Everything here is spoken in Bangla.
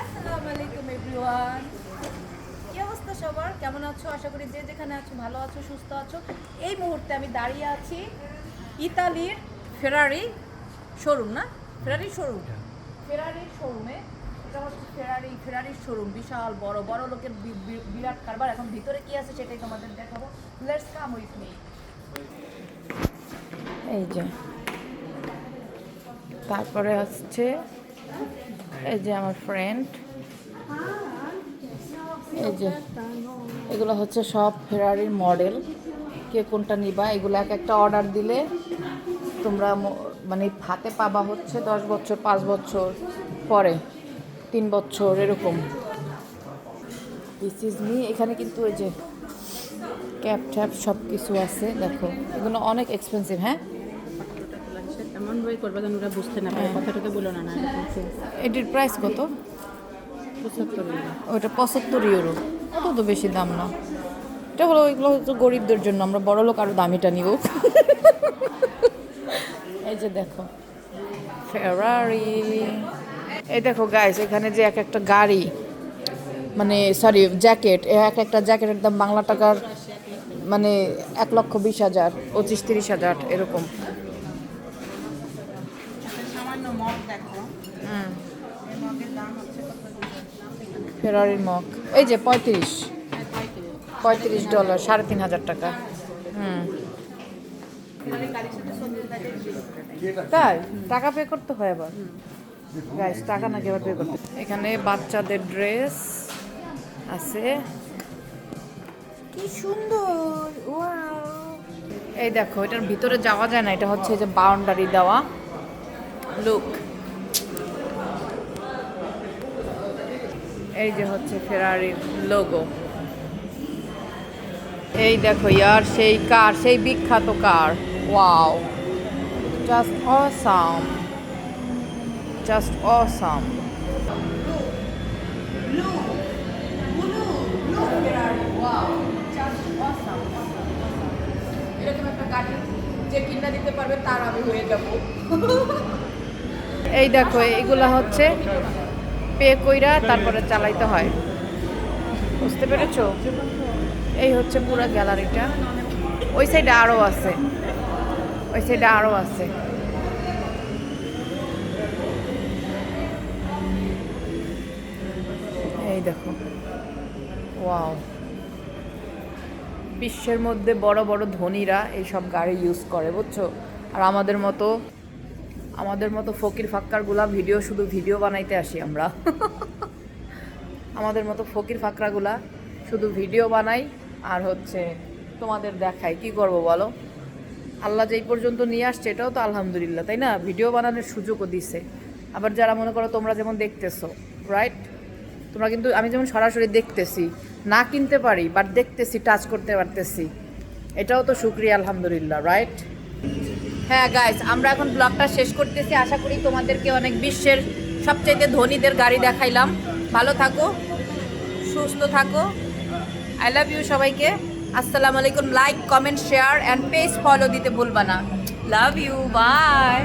আসসালামু আলাইকুম এভরিওয়ান কি অবস্থা সবার? কেমন আছো? আশা করি যে যেখানে আছো ভালো আছো সুস্থ আছো। এই মুহূর্তে আমি দাঁড়িয়ে আছি ইতালির ফেরারি শোরুম না? ফেরারি শোরুম ফেরারির শোরুমে এটা হচ্ছে ফেরারি ফেরারির শোরুম বিশাল বড় বড় লোকের বিরাট কারবার। এখন ভিতরে কি আছে সেটাই তোমাদের দেখাবো। লেটস কাম উইথ মি এই যে। তারপরে আসছে এই যে আমার ফ্রেন্ড এই যে, এগুলো হচ্ছে সব ফেরারির মডেল কে কোনটা নিবা, এগুলো এক একটা অর্ডার দিলে তোমরা মানে হাতে পাবা হচ্ছে দশ বছর, পাঁচ বছর পরে, তিন বছর, এরকম। দিস ইজ মি এখানে কিন্তু ওই যে ক্যাপ ট্যাপ সব কিছু আছে, দেখো। এগুলো অনেক এক্সপেন্সিভ হ্যাঁ? এমন বই করবে যেন ওরা বুঝতে না পারে। কথাটাকে বলো না না এটির প্রাইস কত? পঁচাত্তর ওটা পঁচাত্তর ইউরো। অত তো বেশি দাম না। এটা হলো ওইগুলো হচ্ছে গরিবদের জন্য। আমরা বড় লোক আরও দামিটা নিব। এই যে দেখো ফেরারি এই দেখো গাইস এখানে যে এক একটা গাড়ি মানে সরি জ্যাকেট এক একটা জ্যাকেটের দাম বাংলা টাকার মানে এক লক্ষ বিশ হাজার পঁচিশ তিরিশ হাজার এরকম সামান্য মগ দেখো হুম এই মগের দাম হচ্ছে কত ফেরারির মগ এই যে পঁয়ত্রিশ। পঁয়ত্রিশ ডলার সাড়ে তিন হাজার টাকা। হুম। তাই? টাকা পে করতে হয় আবার? গাইস টাকা নাকি আবার পে করতে এখানে বাচ্চাদের ড্রেস আছে। কি সুন্দর ওয়াও। এই দেখো এটার ভিতরে যাওয়া যায় না এটা হচ্ছে যে বাউন্ডারি দেওয়া। লুক এই যে হচ্ছে ফেরারির লোগো এই দেখো ইয়ার, সেই কার সেই বিখ্যাত কার ওয়াও জাস্ট এরকম একটা গাড়ি যে কিনা দিতে পারবে, তার আমি হয়ে যাব। এই দেখো, এইগুলা হচ্ছে পে কইরা তারপরে চালাইতে হয়। বুঝতে পেরেছ? এই হচ্ছে পুরো গ্যালারিটা। ওই সাইডে আরও আছে। ওই সাইডে আরও আছে। এই দেখো। ওয়াও। বিশ্বের মধ্যে বড় বড় ধনীরা এইসব গাড়ি ইউজ করে, বুঝছ? আর আমাদের মতো আমাদের মতো ফকির ফাক্কারগুলা ভিডিও শুধু ভিডিও বানাইতে আসি আমরা। আমাদের মতো ফকির ফাকরাগুলা শুধু ভিডিও বানাই আর হচ্ছে তোমাদের দেখাই। কি করব বলো? আল্লাহ যেই পর্যন্ত নিয়ে আসছে এটাও তো আলহামদুলিল্লাহ, তাই না? ভিডিও বানানোর সুযোগও দিছে। আবার যারা মনে করো তোমরা যেমন দেখতেছো রাইট তোমরা কিন্তু আমি যেমন সরাসরি দেখতেছি, না কিনতে পারি বাট দেখতেছি টাচ করতে পারতেছি, এটাও তো শুক্রিয়া, আলহামদুলিল্লাহ রাইট হ্যাঁ গাইস আমরা এখন ব্লগটা শেষ করতেছি। আশা করি তোমাদেরকে অনেক বিশ্বের সবচাইতে ধনীদের গাড়ি দেখাইলাম। ভালো থাকো, সুস্থ থাকো। আই লাভ ইউ সবাইকে। আসসালামু আলাইকুম। Like comment share and page follow দিতে ভুলবা না। Love you by